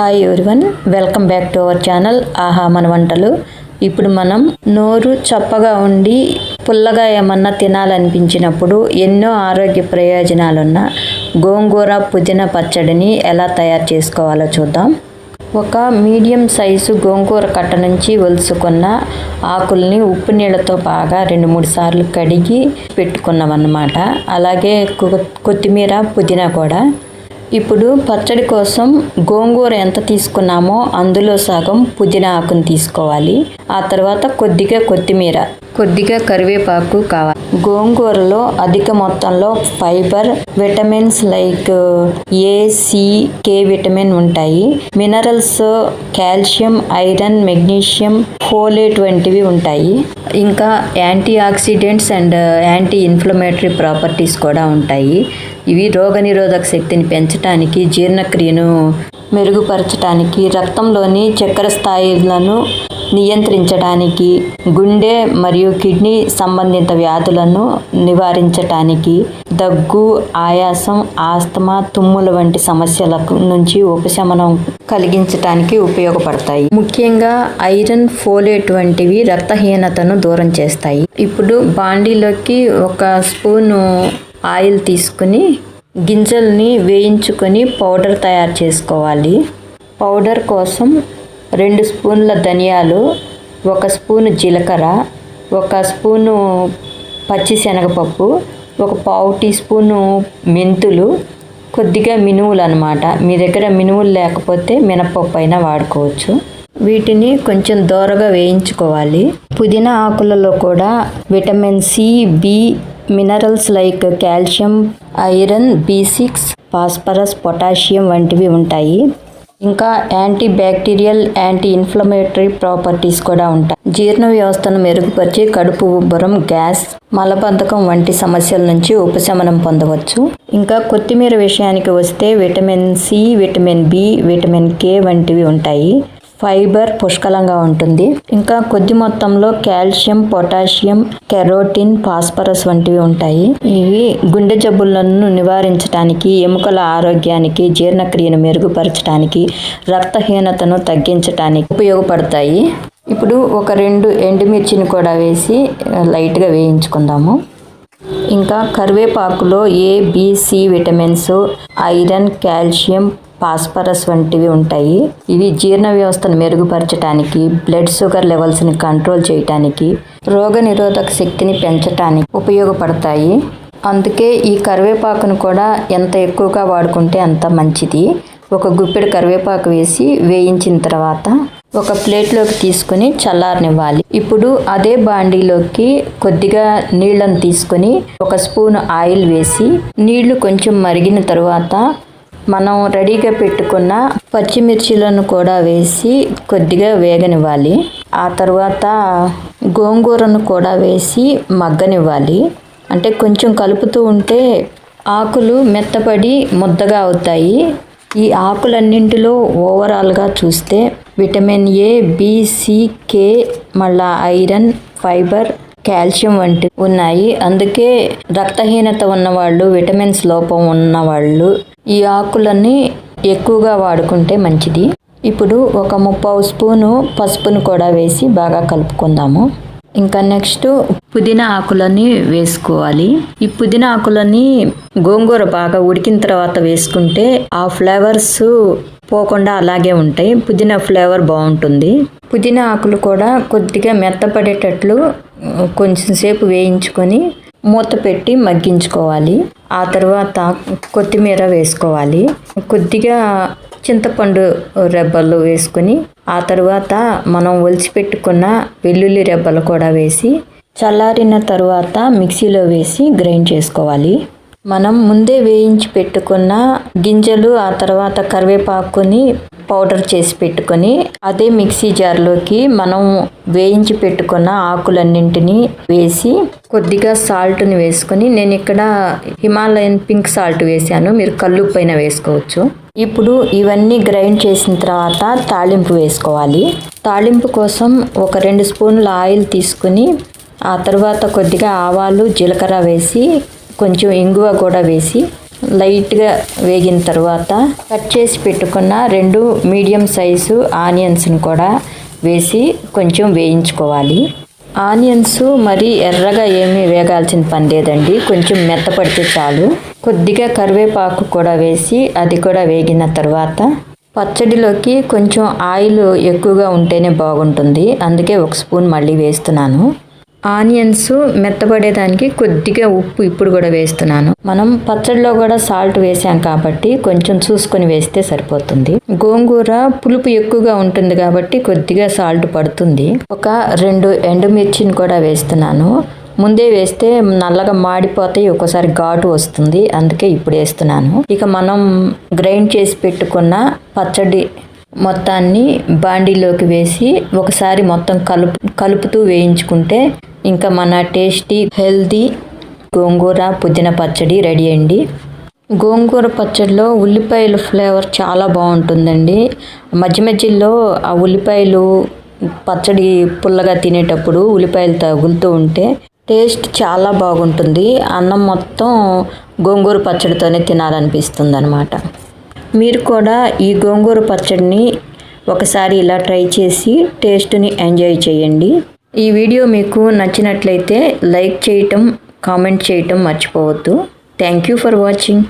Hi everyone welcome back to our channel ఆహా మన వంటలు ఇప్పుడు మనం నోరు చప్పగా ఉండి పుల్లగా ఏమన్నా తినాలనిపించినప్పుడు ఎన్నో ఆరోగ్య ప్రయోజనాలున్న గోంగూర పుదీనా పచ్చడిని ఎలా తయారు చేసుకోవాలో చూద్దాం. ఒక మీడియం సైజు గోంగూర కట్ట నుంచి ఒలుసుకున్న ఆకుల్ని ఉప్పు నీళ్ళతో బాగా రెండు మూడు సార్లు కడిగి పెట్టుకున్నాం అన్నమాట అలాగే కొత్తిమీర పుదీనా కూడా. ఇప్పుడు పచ్చడి కోసం గోంగూర ఎంత తీసుకున్నామో అందులో సగం పుదీనా ఆకును తీసుకోవాలి. ఆ తర్వాత కొద్దిగా కొత్తిమీర కొద్దిగా కరివేపాకు కావాలి. గోంగూరలో అధిక మొత్తంలో fibre vitamins like A C K vitamin ఉంటాయి. Minerals calcium iron magnesium folate వంటివి ఉంటాయి. ఇంకా antioxidants and anti inflammatory properties కూడా ఉంటాయి. ఇవి రోగనిరోధక శక్తిని పెంచడానికి జీర్ణక్రియను మెరుగుపరచడానికి రక్తంలోని చక్కెర స్థాయిలను నియంత్రించడానికి గుండె మరియు కిడ్నీ సంబంధిత వ్యాధులను నివారించటానికి దగ్గు ఆయాసం ఆస్తమా తుమ్ముల వంటి సమస్యలకు నుంచి ఉపశమనం కలిగించటానికి ఉపయోగపడతాయి. ముఖ్యంగా ఐరన్ ఫోలేట్ వంటివి రక్తహీనతను దూరం చేస్తాయి. ఇప్పుడు బాండీలోకి ఒక స్పూను ఆయిల్ తీసుకుని గింజల్ని వేయించుకొని పౌడర్ తయారు చేసుకోవాలి. పౌడర్ కోసం రెండు స్పూన్ల ధనియాలు ఒక స్పూను జీలకర్ర ఒక స్పూను పచ్చిశనగపప్పు ఒక పావు టీ స్పూను మెంతులు కొద్దిగా మినువులు అనమాట మీ దగ్గర మినువులు లేకపోతే మినపప్పు అయినా వాడుకోవచ్చు. వీటిని కొంచెం దోరగా వేయించుకోవాలి. పుదీనా ఆకులలో కూడా vitamin C B minerals like calcium iron B six phosphorus potassium వంటివి ఉంటాయి. ఇంకా anti bacterial anti inflammatory properties కూడా ఉంటాయి. జీర్ణ వ్యవస్థను మెరుగుపరిచి కడుపు ఉబ్బరం గ్యాస్ మలబద్ధకం వంటి సమస్యల నుంచి ఉపశమనం పొందవచ్చు. ఇంకా కొత్తిమీర విషయానికి వస్తే vitamin C vitamin B vitamin K వంటివి ఉంటాయి. ఫైబర్ పుష్కలంగా ఉంటుంది. ఇంకా కొద్ది మొత్తంలో కాల్షియం పొటాషియం కెరోటిన్ ఫాస్ఫరస్ వంటివి ఉంటాయి. ఇవి గుండె జబ్బులను నివారించడానికి ఎముకల ఆరోగ్యానికి జీర్ణక్రియను మెరుగుపరచడానికి రక్తహీనతను తగ్గించడానికి ఉపయోగపడతాయి. ఇప్పుడు ఒక రెండు ఎండుమిర్చిని కూడా వేసి లైట్గా వేయించుకుందాము. ఇంకా కరివేపాకులో A B C vitamins iron calcium phosphorus వంటివి ఉంటాయి. ఇవి జీర్ణ వ్యవస్థను మెరుగుపరచడానికి బ్లడ్ షుగర్ లెవెల్స్ని కంట్రోల్ చేయటానికి రోగ నిరోధక శక్తిని పెంచటానికి ఉపయోగపడతాయి. అందుకే ఈ కరివేపాకును కూడా ఎంత ఎక్కువగా వాడుకుంటే అంత మంచిది. ఒక గుప్పెడు కరివేపాకు వేసి వేయించిన తర్వాత ఒక ప్లేట్లోకి తీసుకుని చల్లారనివ్వాలి. ఇప్పుడు అదే బాండీలోకి కొద్దిగా నీళ్ళను తీసుకొని ఒక స్పూన్ ఆయిల్ వేసి నీళ్ళు కొంచెం మరిగిన తర్వాత మనం రెడీగా పెట్టుకున్న పచ్చిమిర్చిలను కూడా వేసి కొద్దిగా వేగనివ్వాలి. ఆ తర్వాత గోంగూరను కూడా వేసి మగ్గనివ్వాలి. అంటే కొంచెం కలుపుతూ ఉంటే ఆకులు మెత్తపడి ముద్దగా అవుతాయి. ఈ ఆకులన్నింటిలో ఓవరాల్గా చూస్తే విటమిన్ ఏ బీసీకే కే మళ్ళా ఐరన్ ఫైబర్ కాల్షియం వంటి ఉన్నాయి. అందుకే రక్తహీనత ఉన్నవాళ్ళు విటమిన్స్ లోపం ఉన్నవాళ్ళు ఈ ఆకులని ఎక్కువగా వాడుకుంటే మంచిది. ఇప్పుడు ఒక ముప్పావు స్పూను పసుపును కూడా వేసి బాగా కలుపుకుందాము. ఇంకా నెక్స్ట్ పుదీనా ఆకులని వేసుకోవాలి. ఈ పుదీనా ఆకులని గోంగూర బాగా ఉడికిన తర్వాత వేసుకుంటే ఆ ఫ్లేవర్స్ పోకుండా అలాగే ఉంటాయి. పుదీనా ఫ్లేవర్ బాగుంటుంది. పుదీనా ఆకులు కూడా కొద్దిగా మెత్తపడేటట్లు కొంచెం సేపు వేయించుకొని మూత పెట్టి మగ్గించుకోవాలి. ఆ తర్వాత కొత్తిమీర వేసుకోవాలి. కొద్దిగా చింతపండు రెబ్బలు వేసుకొని ఆ తర్వాత మనం ఒలిచిపెట్టుకున్న వెల్లుల్లి రెబ్బలు కూడా వేసి చల్లారిన తర్వాత మిక్సీలో వేసి గ్రైండ్ చేసుకోవాలి. మనం ముందే వేయించి పెట్టుకున్న గింజలు ఆ తర్వాత కరివేపాకుని పౌడర్ చేసి పెట్టుకొని అదే మిక్సీ జార్లోకి మనం వేయించి పెట్టుకున్న ఆకులన్నింటినీ వేసి కొద్దిగా సాల్ట్ని వేసుకొని నేను ఇక్కడ హిమాలయన్ పింక్ సాల్ట్ వేసాను. మీరు కళ్ళు పైన వేసుకోవచ్చు. ఇప్పుడు ఇవన్నీ గ్రైండ్ చేసిన తర్వాత తాళింపు వేసుకోవాలి. తాళింపు కోసం ఒక రెండు స్పూన్ల ఆయిల్ తీసుకుని ఆ తర్వాత కొద్దిగా ఆవాలు జీలకర్ర వేసి కొంచెం ఇంగువ కూడా వేసి లైట్గా వేగిన తర్వాత కట్ చేసి పెట్టుకున్న రెండు మీడియం సైజు ఆనియన్స్ని కూడా వేసి కొంచెం వేయించుకోవాలి. ఆనియన్స్ మరి ఎర్రగా ఏమీ వేగాల్సిన పని లేదండి. కొంచెం మెత్తపడితే చాలు. కొద్దిగా కరివేపాకు కూడా వేసి అది కూడా వేగిన తర్వాత పచ్చడిలోకి కొంచెం ఆయిల్ ఎక్కువగా ఉంటేనే బాగుంటుంది. అందుకే ఒక స్పూన్ మళ్ళీ వేస్తున్నాను. ఆనియన్స్ మెత్తబడేదానికి కొద్దిగా ఉప్పు ఇప్పుడు కూడా వేస్తున్నాను. మనం పచ్చడిలో కూడా సాల్ట్ వేసాం కాబట్టి కొంచెం చూసుకొని వేస్తే సరిపోతుంది. గోంగూర పులుపు ఎక్కువగా ఉంటుంది కాబట్టి కొద్దిగా సాల్ట్ పడుతుంది. ఒక రెండు ఎండుమిర్చిని కూడా వేస్తున్నాను. ముందే వేస్తే నల్లగా మాడిపోతాయి ఒక్కోసారి ఘాటు వస్తుంది. అందుకే ఇప్పుడు వేస్తున్నాను. ఇక మనం గ్రైండ్ చేసి పెట్టుకున్న పచ్చడి మొత్తాన్ని బాండీలోకి వేసి ఒకసారి మొత్తం కలుపు కలుపుతూ వేయించుకుంటే ఇంకా మన టేస్టీ హెల్తీ గోంగూర పుదీనా పచ్చడి రెడీ అండి. గోంగూర పచ్చడిలో ఉల్లిపాయల ఫ్లేవర్ చాలా బాగుంటుందండి. మధ్య మధ్యలో ఆ ఉల్లిపాయలు పచ్చడి పుల్లగా తినేటప్పుడు ఉల్లిపాయలు తగులుతూ ఉంటే టేస్ట్ చాలా బాగుంటుంది. అన్నం మొత్తం గోంగూర పచ్చడితోనే తినాలనిపిస్తుంది అనమాట మీరు కూడా ఈ గోంగూర పచ్చడిని ఒకసారి ఇలా ట్రై చేసి టేస్ట్ని ఎంజాయ్ చేయండి. ఈ వీడియో మీకు నచ్చినట్లయితే లైక్ చేయటం కామెంట్ చేయటం మర్చిపోవద్దు. Thank you for watching